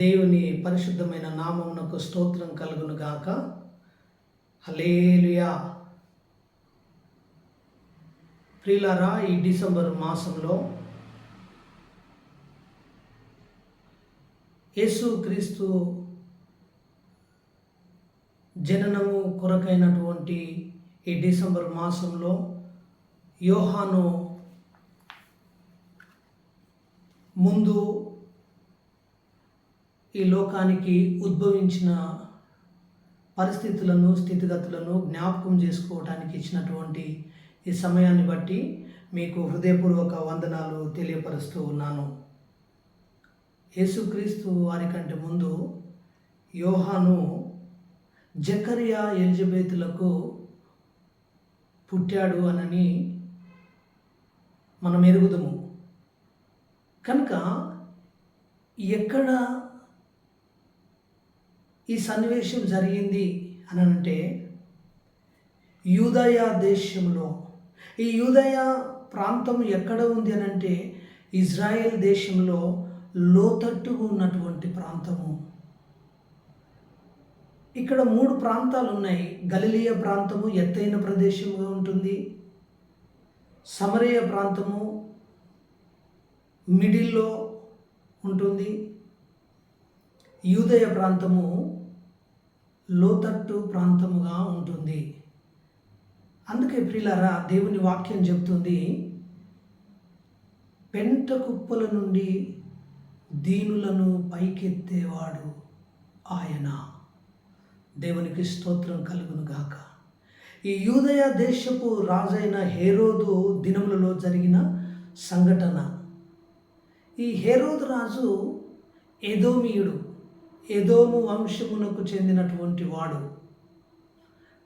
దేవుని పరిశుద్ధమైన నామమునకు స్తోత్రం కలుగును గాక. హలేలుయా ప్రియులారా ఈ డిసెంబర్ మాసంలో యేసు క్రీస్తు జననము కొరకైనటువంటి ఈ డిసెంబర్ మాసంలో యోహాను ముందు ఈ లోకానికి ఉద్భవించిన పరిస్థితులను స్థితిగతులను జ్ఞాపకం చేసుకోవడానికి ఇచ్చినటువంటి ఈ సమయాన్ని బట్టి మీకు హృదయపూర్వక వందనాలు తెలియపరుస్తూ ఉన్నాను. యేసుక్రీస్తు వారి కంటే ముందు యోహాను జకరియా ఎలిజబెత్లకు పుట్టాడు అనని మనం ఎరుగుదము. కనుక ఎక్కడ ఈ సన్నివేశం జరిగింది అని అంటే యూదయ దేశంలో ఈ యూదయ ప్రాంతం ఎక్కడ ఉంది అని అంటే ఇజ్రాయెల్ దేశంలో లోతట్టు ఉన్నటువంటి ప్రాంతము. ఇక్కడ మూడు ప్రాంతాలు ఉన్నాయి గలిలియ ప్రాంతము ఎత్తైన ప్రదేశంగా ఉంటుంది. సమరయ ప్రాంతము మిడిల్లో ఉంటుంది. యూదయ ప్రాంతము లోతట్టు ప్రాంతముగా ఉంటుంది. అందుకే ప్రియులారా దేవుని వాక్యం చెప్తుంది పెంట కుప్పల నుండి దీనులను పైకెత్తేవాడు ఆయన. దేవునికి స్తోత్రం కలుగును గాక. ఈ యూదయ దేశపు రాజైన హేరోదు దినములలో జరిగిన సంఘటన. ఈ హేరోదు రాజు ఎదోమీయుడు. ఎదోము వంశమునకు చెందినటువంటి వాడు.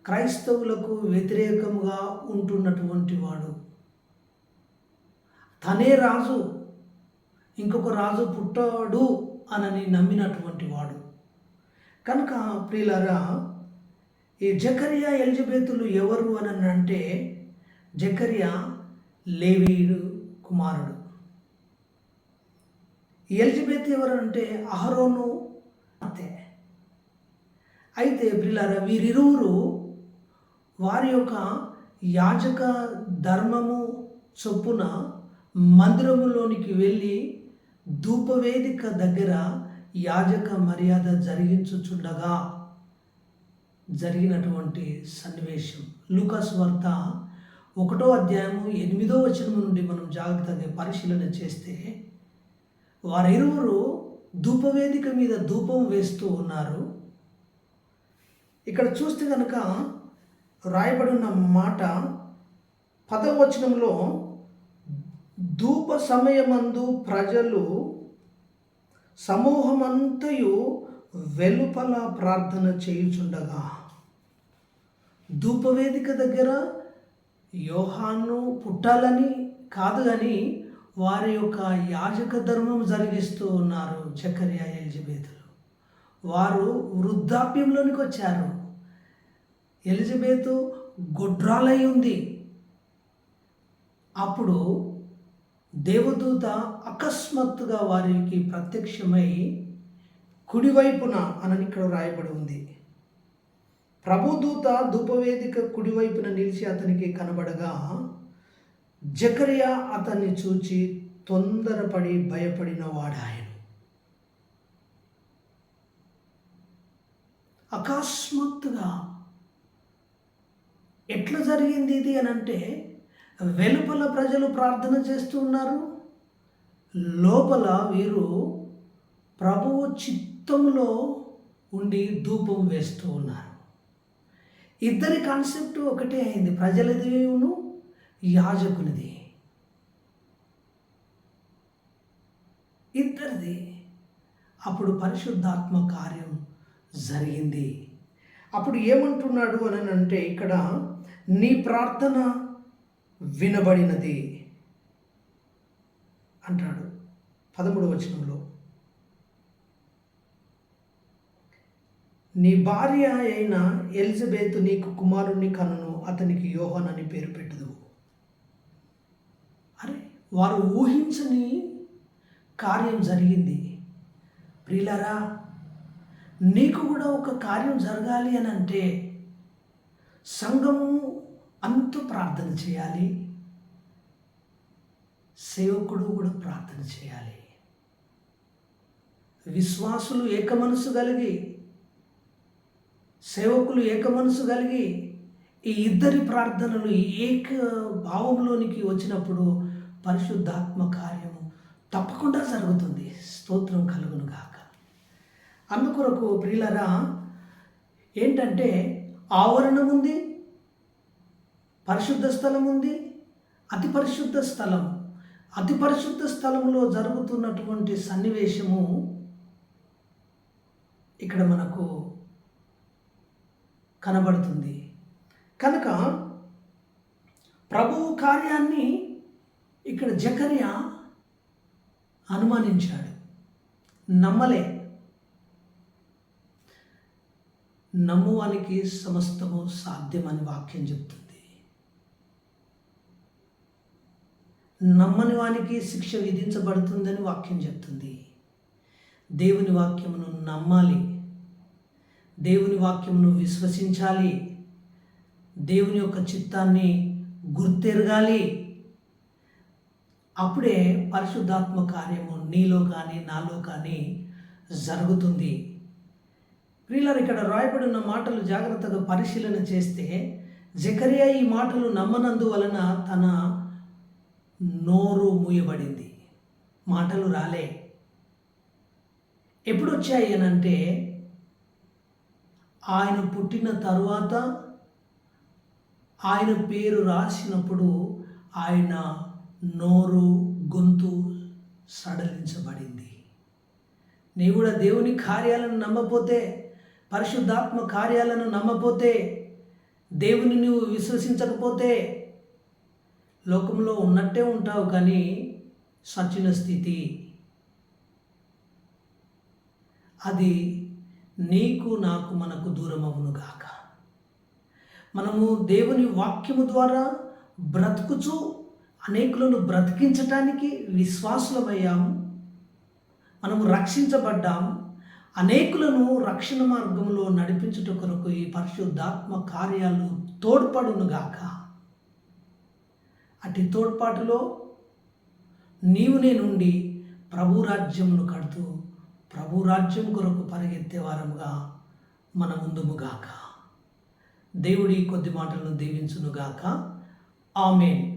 క్రైస్తవులకు వ్యతిరేకముగా ఉంటున్నటువంటి వాడు. తనే రాజు ఇంకొక రాజు పుట్టాడు అనని నమ్మినటువంటి వాడు. కనుక ప్రియులరా ఈ జకరియా ఎలిజబెతులు ఎవరు అని అంటే జకరియా లేవీడు కుమారుడు. ఎలిజబెత్ ఎవరు అంటే అహరోను అత్తే అయితే ప్రిలారా వీరిరువురు వారి యొక్క యాజక ధర్మము చొప్పున మందిరములోనికి వెళ్ళి ధూపవేదిక దగ్గర యాజక మర్యాద జరిగించుచుండగా జరిగినటువంటి సన్నివేశం. లూకాస్ వార్త ఒకటో అధ్యాయము ఎనిమిదో వచనం నుండి మనం జాగ్రత్తగా పరిశీలన చేస్తే వారిరువురు ధూపవేదిక మీద ధూపం వేస్తూ ఉన్నారు. ఇక్కడ చూస్తే కనుక రాయబడిన మాట పదవచనంలో ధూప సమయమందు ప్రజలు సమూహమంతయు వెలుపల ప్రార్థన చేయుచుండగా. ధూపవేదిక దగ్గర యోహాను పుట్టాలని కాదు కానీ వారి యొక్క యాజక ధర్మం జరిగిస్తూ ఉన్నారు చక్కర్య ఎలిజబెతులు. వారు వృద్ధాప్యంలోనికి వచ్చారు. ఎలిజబెత్ గొడ్రాలై ఉంది. అప్పుడు దేవదూత అకస్మాత్తుగా వారికి ప్రత్యక్షమై కుడివైపున అనని ఇక్కడ రాయబడి ఉంది. ప్రభుదూత ధూపవేదిక కుడివైపున నిలిచి అతనికి కనబడగా జకరియా అతన్ని చూచి తొందరపడి భయపడిన వాడాయను అకస్మాత్తుగా ఎట్లా జరిగింది ఇది అని అంటే వెలుపల ప్రజలు ప్రార్థన చేస్తూ ఉన్నారు. లోపల వీరు ప్రభువు చిత్తంలో ఉండి ధూపం వేస్తూ ఉన్నారు. ఇద్దరి కాన్సెప్ట్ ఒకటే అయింది. ప్రజలదిను యాజకునిది. ఇద్దరిది అప్పుడు పరిశుద్ధాత్మ కార్యం జరిగింది. అప్పుడు ఏమంటున్నాడు అని అంటే ఇక్కడ నీ ప్రార్థన వినబడినది అంటాడు పదమూడు వచనంలో. నీ భార్య అయిన ఎలిజబెత్ నీకు కుమారుణ్ణి కనును అతనికి యోహన్ అని పేరు పెట్టదు వారు ఊహించని కార్యం జరిగింది. ప్రియులరా నీకు కూడా ఒక కార్యం జరగాలి అని అంటే సంఘము అంతు ప్రార్థన చేయాలి. సేవకుడు కూడా ప్రార్థన చేయాలి. విశ్వాసులు ఏక మనసు కలిగి సేవకులు ఏక మనసు కలిగి ఈ ఇద్దరి ప్రార్థనలు ఏక భావంలోనికి వచ్చినప్పుడు పరిశుద్ధాత్మ కార్యము తప్పకుండా జరుగుతుంది. స్తోత్రం కలుగును గాక. అందుకొరకు ప్రియులరా ఏంటంటే ఆవరణం ఉంది పరిశుద్ధ స్థలం ఉంది అతి పరిశుద్ధ స్థలం. అతి పరిశుద్ధ స్థలంలో జరుగుతున్నటువంటి సన్నివేశము ఇక్కడ మనకు కనబడుతుంది. కనుక ప్రభువు కార్యాన్ని ఇక్కడ జకర్య అనుమానించాడు. నమ్మలే. నమ్మువానికి సమస్తము సాధ్యమని వాక్యం చెప్తుంది. నమ్మని వానికి శిక్ష విధించబడుతుందని వాక్యం చెప్తుంది. దేవుని వాక్యమును నమ్మాలి. దేవుని వాక్యమును విశ్వసించాలి. దేవుని యొక్క చిత్తాన్ని గుర్తెరగాలి. అప్పుడే పరిశుద్ధాత్మ కార్యము నీలో కానీ నాలో కానీ జరుగుతుంది. ప్రియులారు ఇక్కడ రాయబడిన మాటలు జాగ్రత్తగా పరిశీలన చేస్తే జకరియా ఈ మాటలు నమ్మనందువలన తన నోరు మూయబడింది. మాటలు రాలే. ఎప్పుడు వచ్చాయి అనంటే ఆయన పుట్టిన తరువాత ఆయన పేరు రాసినప్పుడు ఆయన నోరు గొంతు సడలించబడింది. నీ కూడా దేవుని కార్యాలను నమ్మపోతే పరిశుద్ధాత్మ కార్యాలను నమ్మపోతే దేవుని నువ్వు విశ్వసించకపోతే లోకంలో ఉన్నట్టే ఉంటావు కానీ సచిన స్థితి. అది నీకు నాకు మనకు దూరం అవునుగాక మనము దేవుని వాక్యము ద్వారా బ్రతుకుచు అనేకులను బ్రతికించటానికి విశ్వాసులమయ్యాము మనము రక్షించబడ్డాము. అనేకులను రక్షణ మార్గంలో నడిపించుట కొరకు ఈ పరిశుద్ధాత్మ కార్యాలు తోడ్పడునుగాక అటు తోడ్పాటులో నీవు నేనుండి ప్రభు రాజ్యమును కడుతూ ప్రభు రాజ్యం కొరకు పరిగెత్తే వారముగా మన ముందుముగాక దేవుడి కొద్ది మాటలను దీవించునుగాక ఆమెన్.